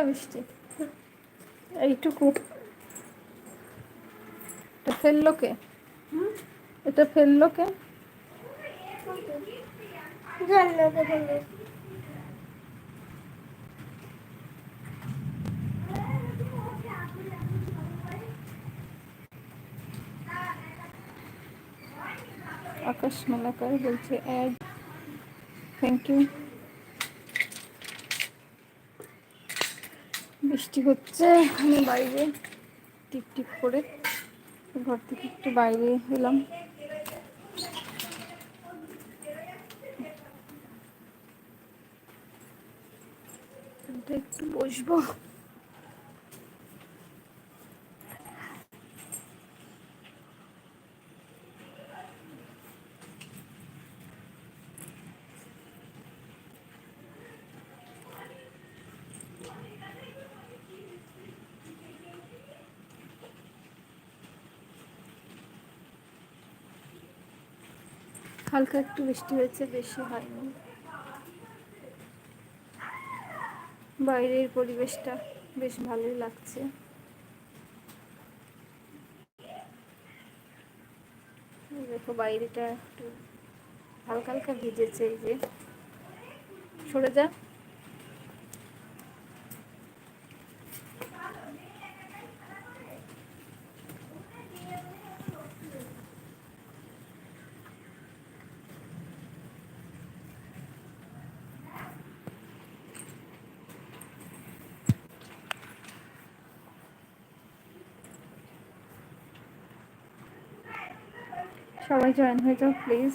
গেল বৃষ্টি এইটুকু। এটা ফেলল কে? এটা ফেলল কে? আকাশ মালাকার বলছে অ্যাড থ্যাংক ইউ বৃষ্টি হচ্ছে আমি বাইরে টিপ টিপ করে ঘর থেকে একটু বাইরে এলাম। একটু বসবো। হালকা একটু বৃষ্টি হয়েছে, বেশি হয়নি। বাইরের পরিবেশটা বেশ ভালোই লাগছে। দেখো বাইরেটা একটু হালকা হালকা ভিজেছে এই যে। সরে যা। সবাই জয়েন হয়ে যাও, প্লিজ।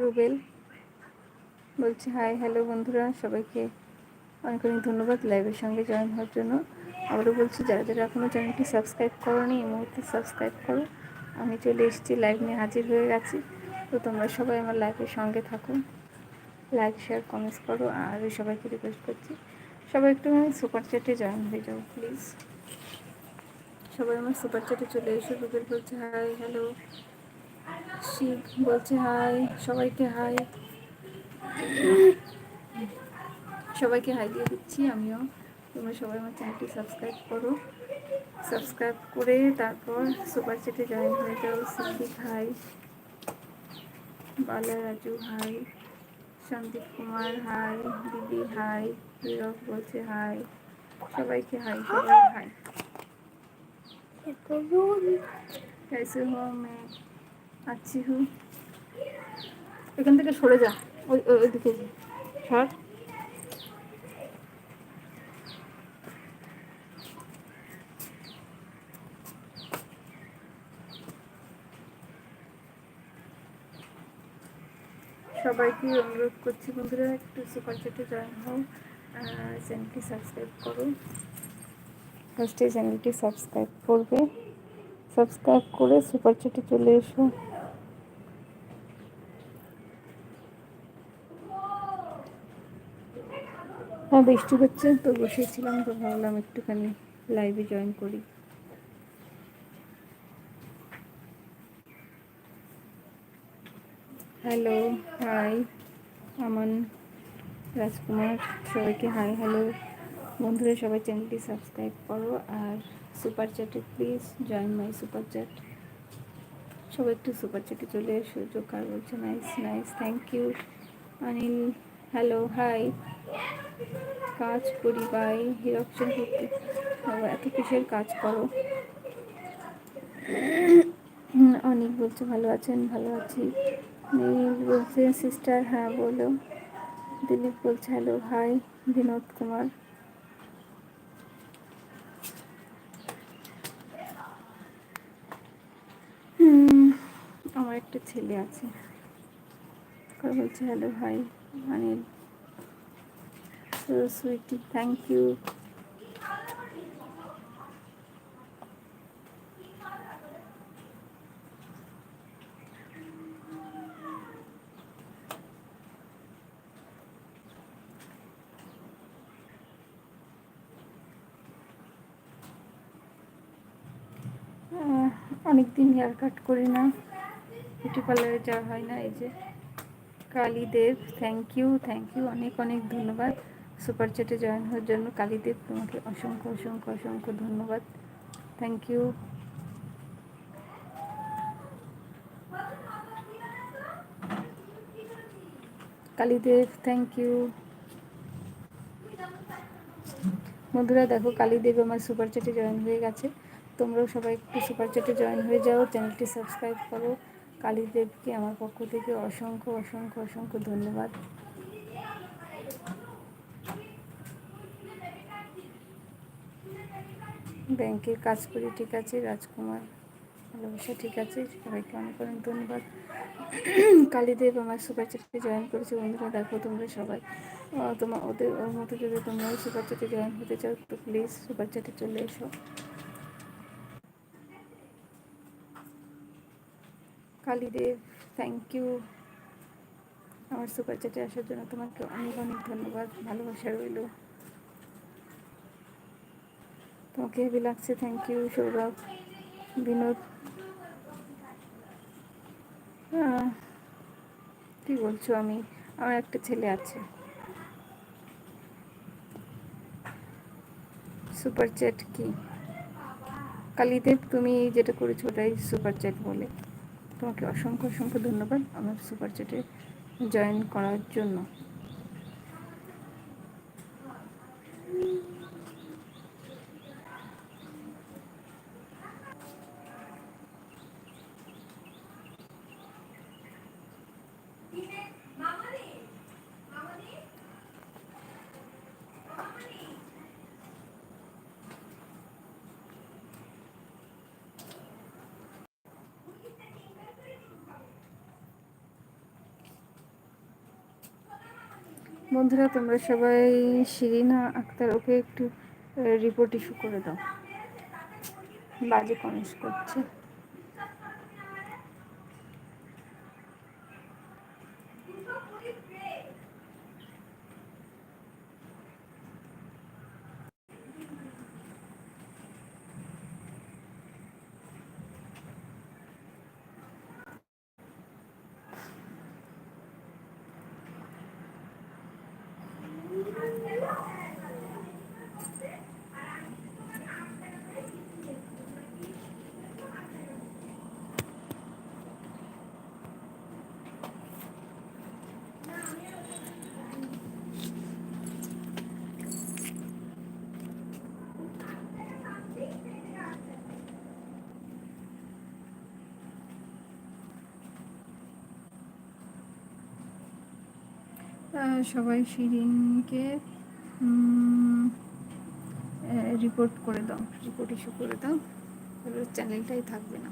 রুবেল বলছি হাই হ্যালো বন্ধুরা, সবাইকে অনেক অনেক ধন্যবাদ লাইভের সঙ্গে জয়েন হওয়ার জন্য। আবারও বলছি, যারা যারা এখনও চ্যানেলটি সাবস্ক্রাইব করো নি এই মুহূর্তে সাবস্ক্রাইব করো। আমি চলে এসেছি লাইভ নিয়ে হাজির হয়ে গেছি। তো তোমরা সবাই আমার লাইফের সঙ্গে থাকো। লাইক শেয়ার কমেন্টস করো, আর সবাইকে রিকোয়েস্ট করছি। সবাই একটু সুপার চ্যাটে জয়েন হয়ে যাও প্লিজ সবাই আমার সুপার চ্যাটে চলে এসো। রুবেল বলছে হাই হ্যালো শিব বলছে হাই সবাইকে হাই সবাইকে হাই দিয়ে দিচ্ছি, আমিও। তোমরা সবাই আমার চ্যানেলটি সাবস্ক্রাইব করো। সাবস্ক্রাইব করে তারপর সুপার চ্যাটে জয়েন হয়ে যাও। Siddique hi বালা রাজু হাই সন্দীপ কুমার হাই দিদি হাই হীরক বলছে হাই সবাইকে হাই সবাই হাই कैसे हो मैं अच्छी हूँ এখান থেকে সরে যা ওই ওই- ওইদিকে যা। সর সবাইকে অনুরোধ করছি বন্ধুরা, একটু সুপার চ্যাটে জয়েন হও চ্যানেলটি সাবস্ক্রাইব করো। ফার্স্টে চ্যানেলটি সাবস্ক্রাইব করবে। সাবস্ক্রাইব করে সুপার চ্যাটে চলে এসো। হ্যাঁ বৃষ্টি হচ্ছে, তো বসেছিলাম, তো ভাবলাম একটুখানি লাইভে জয়েন করি। Hello, hi, Aman Rajkumar. সবাইকে হাই, হ্যালো। বন্ধুরা, সবাই চ্যানেলটি সাবস্ক্রাইব করো আর super চ্যাটে please join my super chat. সবাই একটু সুপার চ্যাটে চলে এসো জোকার বলছে, nice nice, thank you. Anil hello, hi. কাজ করি, বাই। হিরকচন্দ বাবা, এত কিসের কাজ করো? অনেক বলছে, ভালো আছেন, ভালো আছি। বলছে সিস্টার হ্যাঁ বলো। দিলীপ বলছে হ্যালো হাই বিনোদ কুমার। আমার একটা ছেলে আছে। বলছে hello hi Anil sweety thank you অনেক দিন হেয়ার কাট করি না। বিউটি পার্লারে যাওয়া হয় না, এই যে Kalidev thank you thank you অনেক অনেক ধন্যবাদ। সুপার চ্যাটে জয়েন হওয়ার জন্য কালীদেব, তোমাকে অসংখ্য অসংখ্য অসংখ্য ধন্যবাদ। Thank you Kalidev thank you বন্ধুরা, দেখো কালীদেব আমার সুপার চ্যাটে জয়েন হয়ে গেছে। তোমরাও সবাই একটু সুপার চ্যাটে জয়েন হয়ে যাও, চ্যানেলটি সাবস্ক্রাইব করো। কালীদেবকে, আমার পক্ষ থেকে অসংখ্য অসংখ্য অসংখ্য ধন্যবাদ। ব্যাংকে কাজ করি, ঠিক আছে, রাজকুমার ভালোবাসা, ঠিক আছে, সবাইকে অনেক অনেক ধন্যবাদ। কালীদেব আমার সুপার চ্যাটে জয়েন করেছে, বন্ধুরা, দেখো তোমরা সবাই। তোমার ওদের ওর মতো যদি তোমরাও সুপার চ্যাটে জয়েন হতে চাও, তো প্লিজ সুপার চ্যাটে চলে এসো। কালীদেব থ্যাংক ইউ আমার সুপার চ্যাটে আসার জন্য তোমাকে অনেক অনেক ধন্যবাদ, ভালোবাসা রইল। তোমাকে হেভি লাগছে থ্যাংক ইউ সৌরভ, বিনোদ। কি বলছো আমি? আমার একটা ছেলে আছে। সুপার চ্যাট কি? কালীদেব তুমি যেটা করেছ ওটাই সুপার চ্যাট বলে। তোমাকে অসংখ্য অসংখ্য ধন্যবাদ আমার সুপার চ্যাটে জয়েন করার জন্য। বন্ধুরা তোমরা সবাই শিরিনা আক্তার ওকে একটু রিপোর্ট ইস্যু করে দাও। বাজে কমেন্টস করছে। সবাই শিরিনকে রিপোর্ট করে দাও। রিপোর্ট ইস্যু করে দাও। চ্যানেলটাই থাকবে না।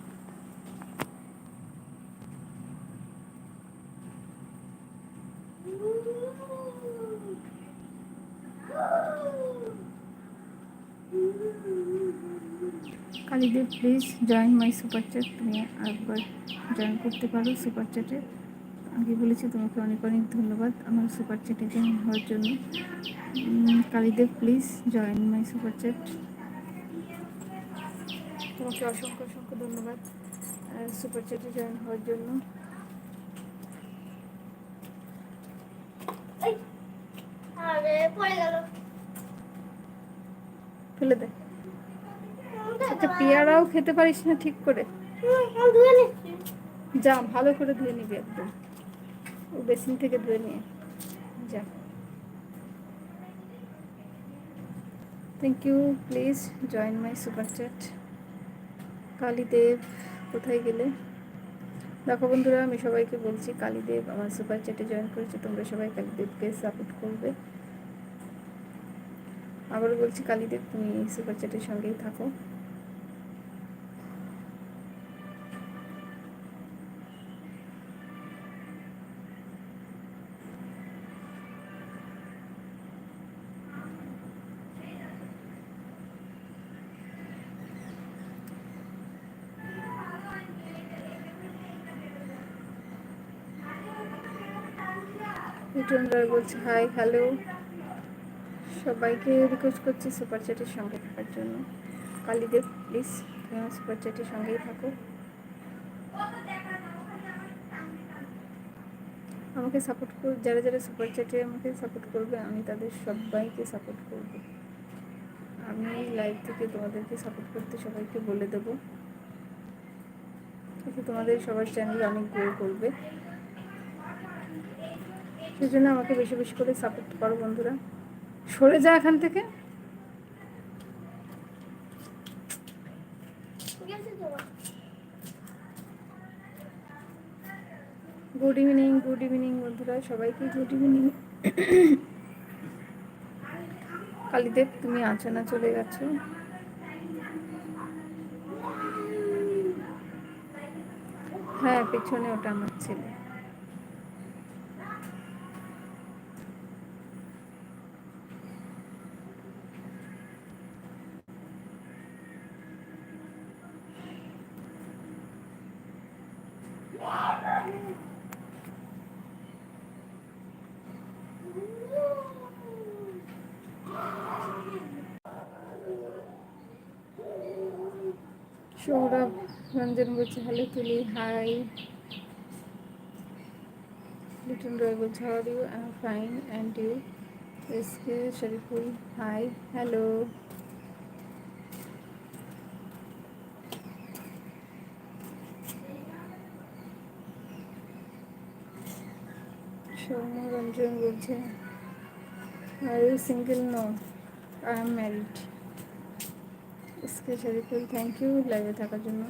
Kalidev please join my super chat তুমি একবার জয়েন করতে পারো সুপার চ্যাটে আগে বলেছি তোমাকে অনেক অনেক ধন্যবাদ আমার সুপার চ্যাটে জয়েন হওয়ার জন্য। Kalidev please join my super chat তোমাকে অসংখ্য অসংখ্য ধন্যবাদ সুপার চ্যাটে জয়েন হওয়ার জন্য। ফেলে দে। আচ্ছা পেয়ারাও খেতে পারিস না ঠিক করে? যা ভালো করে ধুয়ে নিবি একদম। বেসিন থেকে ধুয়ে নিয়ে। যা। Thank you please join my super chat Kalidev, কোথায় গেলে? দেখো বন্ধুরা, আমি সবাইকে বলছি কালীদেব আমার সুপার চ্যাটে জয়েন করেছে, তোমরা সবাই কালীদেবকে সাপোর্ট করবে। আবারও বলছি কালীদেব, তুমি সুপার চ্যাটের সঙ্গেই থাকো। লিটন রয় বলছে হাই হ্যালো সবাইকে রিকোয়েস্ট করছি সুপার চ্যাটের সঙ্গে থাকার জন্য। কালীদেব প্লিজ তুমি সুপার চ্যাটের সঙ্গেই থাকো। আমাকে সাপোর্ট কর, যারা যারা সুপার চ্যাটে আমাকে সাপোর্ট করবে, আমি তাদের সবাইকে সাপোর্ট করব। আমি লাইভ থেকে তোমাদেরকে সাপোর্ট করতে সবাইকে বলে দেবো। এতে তোমাদের সবার চ্যানেল অনেক গ্রো করবে। সেই জন্য আমাকে বেশি বেশি করে সাপোর্ট করো বন্ধুরা। সরে যা এখান থেকে। গুড ইভিনিং গুড ইভিনিং বন্ধুরা, সবাইকে গুড ইভিনিং কালীদেব, তুমি আছো না, চলে গেছো? হ্যাঁ পেছনে ওটা আমার ছেলে। সৌরভ রঞ্জন বলছে হ্যালো তুলি হাই লিটন রয় বলছে how you I fine and you S K Shariful hi hello Soumya Ranjan বলছে are you single no I am married SK Shariful thank you লাইভে থাকার জন্য।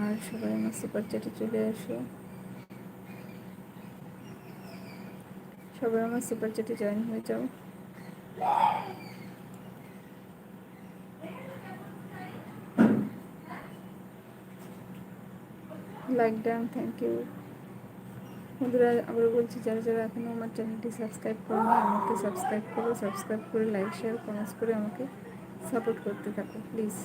আর সবাই আমার সুপার চ্যাটে চলে আসো সবাই আমার সুপার চ্যাটে জয়েন হয়ে যাও। লাইক ডান থ্যাংক ইউ বন্ধুরা আবার বলছি, যারা যারা এখনও আমার চ্যানেলটি সাবস্ক্রাইব করো আমাকে সাবস্ক্রাইব করো সাবস্ক্রাইব করে লাইক শেয়ার কমেন্টস করে আমাকে। সাপোর্ট করতে থাকো প্লিজ।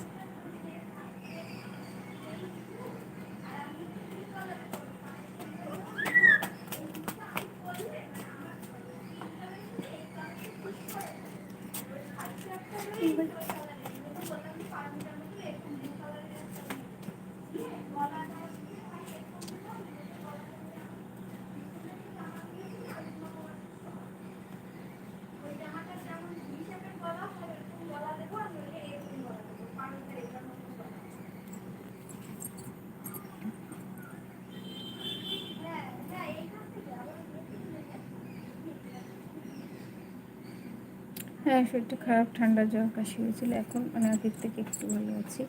হ্যাঁ শরীরটা খারাপ ঠান্ডা জ্বর কাশি হয়েছিল, এখন মানে আগের থেকে একটু ভালো আছি।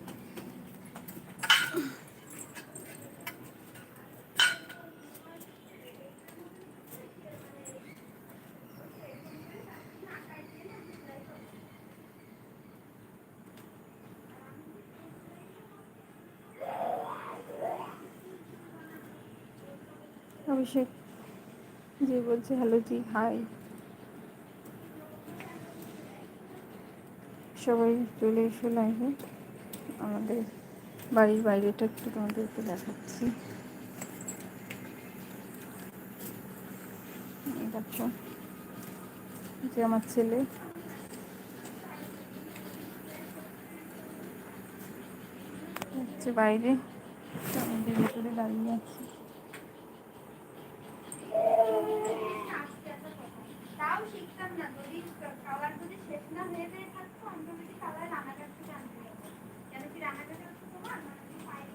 অভিষেক জি বলছে, হ্যালো জি, হাই। সবাই চলে এসো লাইভে। আমাদের বাড়ির বাইরেটা একটু তোমাদেরকে দেখাচ্ছি। দেখো যে আমার ছেলে। হচ্ছে বাইরে আমাদের ভিতরে দাঁড়িয়ে আছে। তাও শিখতাম না যদি খাবার যদি শেষ না হয়ে যেয়ে থাকতো আমি তো যদি খাবার রান্নাঘর থেকে আনতে যেতাম কেন কি রান্নাঘরে হচ্ছে তোমার না তুমি বাইরে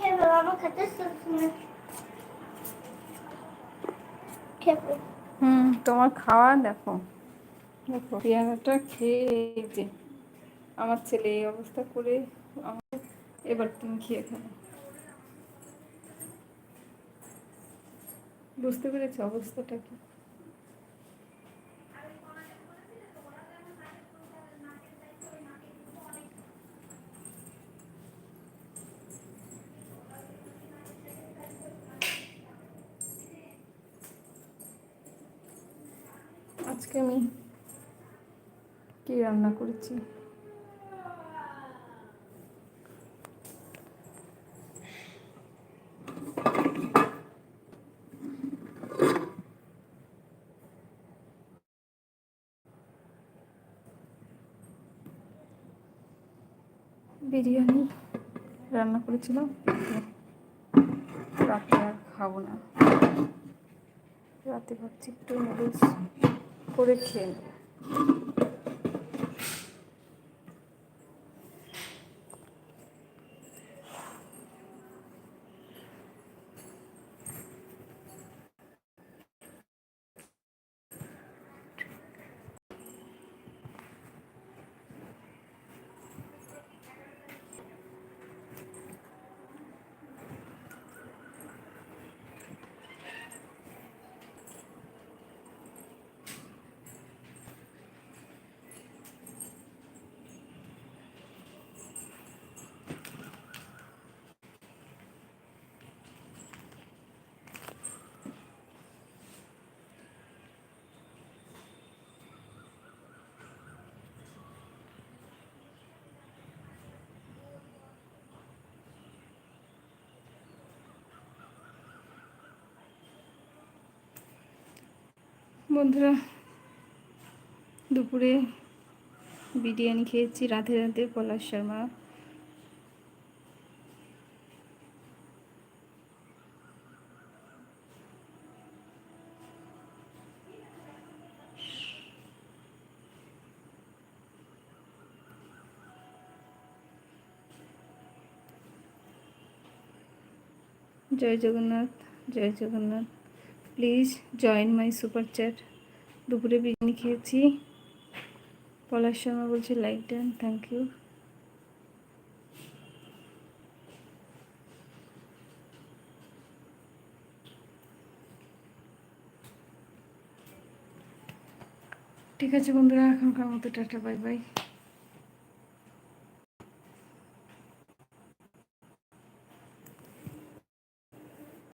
ফেলো আমার খেতে খেয়ে হুম তোমার খাওয়া দেখো। পেয়ারাটা খেয়ে যে আমার ছেলে এই অবস্থা করে আমাকে এবার তুমি খেয়ে ফেলো। বুঝতে পেরেছি অবস্থাটা কি আজকে আমি কি রান্না করেছি? বিরিয়ানি রান্না করেছিলাম। রাতে আর খাব না। রাতে ভাবছি একটু নুডলস করে খেয়ে নেব। বন্ধুরা দুপুরে বিরিয়ানি খেয়েছি রাধে রাধে পলাশ শর্মা। জয় জগন্নাথ জয় Jagannath. Please join my super chat. দুপুরে বিরিয়ানি খেয়েছি। পলাশ শর্মা বলছে লাইক দেন থ্যাংক ইউ ঠিক আছে বন্ধুরা, এখনকার মতো টাটা, বাই বাই।